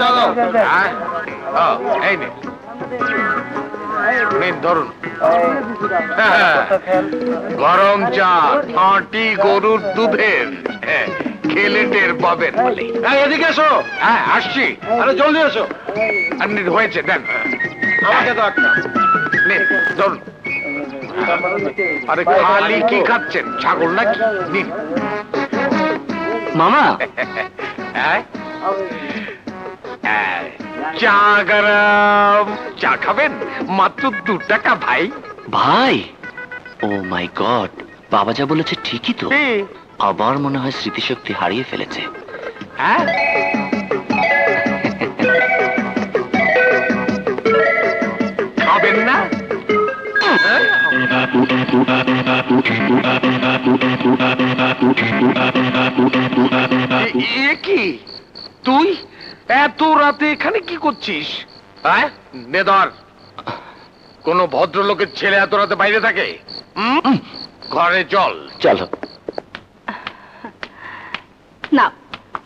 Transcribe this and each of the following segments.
চলো। হ্যাঁ? ও, এই নিন নিন ধরুন। গরম চা খাঁটি গরুর দুধের হ্যাঁ, খেলে টের পাবেন এই, এদিকে এসো। হ্যাঁ আসছি। আরে জলদি এসো। আপনি হয়েছে দেন আমাকে দাও একটা। নিন ধরুন। আরে খালি কি খাচ্ছেন? ছাগল নাকি? নিন। মামা? হ্যাঁ? চা গরম চা খাবেন? মাত্র দু টাকা ভাই। ভাই? ও মাই গড বাবা যা বলেছে ঠিকই তো। আবার মনে হয় স্মৃতিশক্তি হারিয়ে ফেলেছে। হ্যাঁ? খাবেন না? কি? তুই? এত রাতে এখানে কি করছিস? হ্যাঁ? নেদর কোন ভদ্রলোকের ছেলে এত রাতে বাইরে থাকে? ঘরে চল। চলো। নাও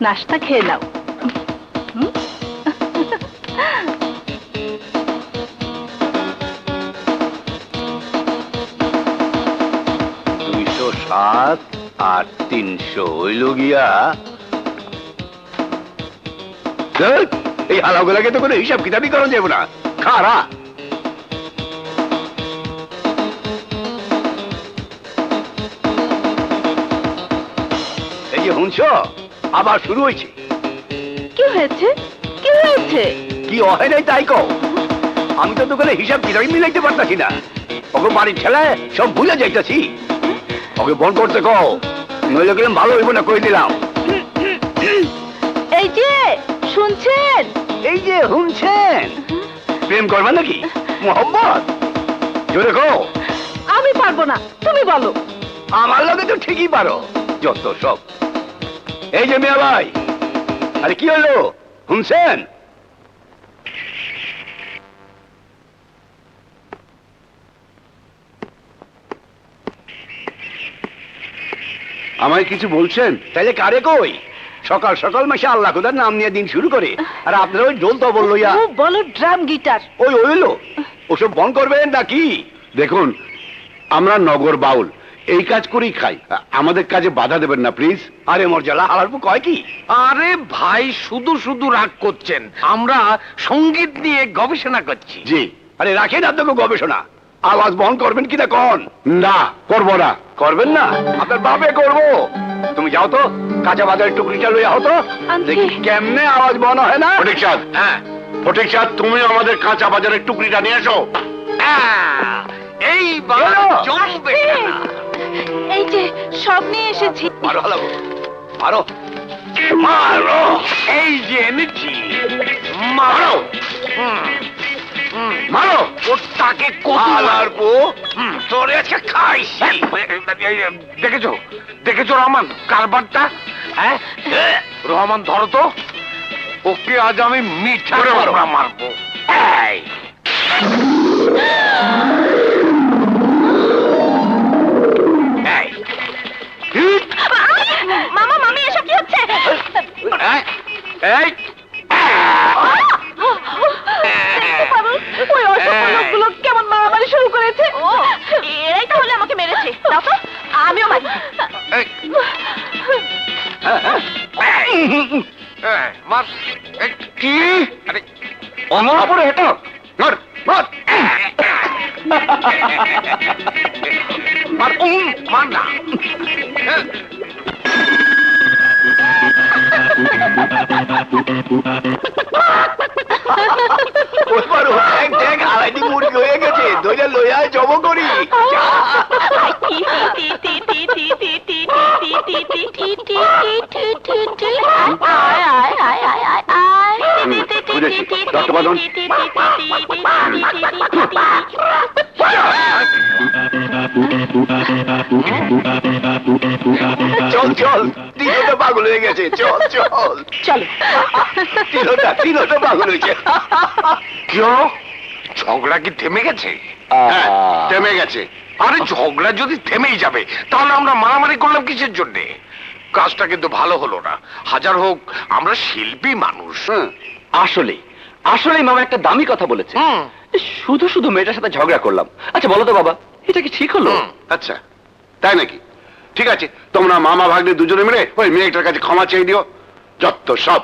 নাস্তা খেয়ে নাও। দুইশো সাত আর তিনশো হইল গিয়া এই হালাগুলাকে তো কোনো হিসাব কিতাবই করা যাবে না। খারা। এই যে শুনছ? আবার শুরু হয়েছে। কি হয়েছে? কি হয়েছে? কি হয় নাই তাই কও? আমি তো দোকানে হিসাব কিতাবই মিলাইতে পারতাছি না। ওকে বাড়ির ছেলে সব ভুলে যাইতাছি। ওকে বন করতে কও। নইলে গেলাম ভালো হইব না কই দিলাম। এই যে শুনছেন? এই যে শুনছেন। প্রেম করবে নাকি? মোহাম্মদ জোরে কও। আমি পারব না তুমি বলো। আমার লগে তো ঠিকই পারো যত সব। এই যে মিয়া ভাই আরে কি হলো? শুনছেন? আমায় কিছু বলছেন? তাহলে কারে কই? সকাল সকাল মাসে আল্লাহ খোদার নাম নিয়ে দিন শুরু করে। আর আপনারা ওই ডোল তো বলল ইয়া। ও বলো ড্রাম গিটার। ওই ওইলো ওসব বন্ধ করবেন নাকি দেখুন আমরা নগর বাউল এই কাজ করেই খাই। আমাদের কাজে বাধা দেবেন না প্লিজ। আরে মর্যাদা হালারপু কয় কি? আরে ভাই শুধু শুধু রাগ করছেন। আমরা সংগীত নিয়ে গবেষণা করছি। জি। আরে রাখেন আপনাকে গবেষণা। আওয়াজ বন্ধ করবেন কিনা কন? না করব না। করবেন না? আপনার বাপে করব। তুমি যাও তো কাঁচা বাজারের টুকরিটা লইয়া হতো আনছি। দেখি কেমনে আওয়াজ বন্ধ হয় না? ফটিক সাদ। হ্যাঁ। ফটিক সাদ তুমি আমাদের কাঁচা বাজারের টুকরিটা নিয়ে এসো। আহ, এইবার। জমবে। এই যে সব নিয়ে এসেছি। মারো হালাবো। মারো। মারো। এই যে এনেছি। মারো। মারো। ওটাকে কত হালারপু হুম, তোরে আজকে খাইছি। দেখেছ? দেখেছ রহমান কারবারটা? হ্যাঁ? রহমান ধরো তো। ওকে আজ আমি মিঠা মারবো। এই। মামা মামি এসব কি হচ্ছে? এই, ওই অসভ্য লোকগুলো কেমন মারামারি শুরু করেছে? এরাই তাহলে আমাকে মেরেছে। দাও আমিও মারি এই, এই, এই, মার এই, কি? আরে অমর পরে হেঁটো। ধর ধর মার মার না। লইয়া জব করি। চল চল তিনোটা পাগল হয়ে গেছে চল চল। চলো। তিনোটা তিনোটা পাগল হয়েছে। কেউ ঝগড়া কি থেমে গেছে? হ্যাঁ, থেমে গেছে। আরে ঝগড়া যদি থেমেই যাবে তাহলে আমরা মারামারি করলাম কিসের জন্যে? কাজটা কিন্তু ভালো হলো না। হাজার হোক আমরা শিল্পী মানুষ। হ্যাঁ আসলে আসলে মামা একটা দামি কথা বলেছে। শুধু শুধু মেয়েটার সাথে ঝগড়া করলাম। আচ্ছা বলো তো বাবা এটা কি ঠিক হলো? আচ্ছা তাই নাকি? ঠিক আছে তোমরা মামা ভাগ্নে দুজনে মিলে ওই মেয়েটার কাছে ক্ষমা চেয়ে দিও। যত সব।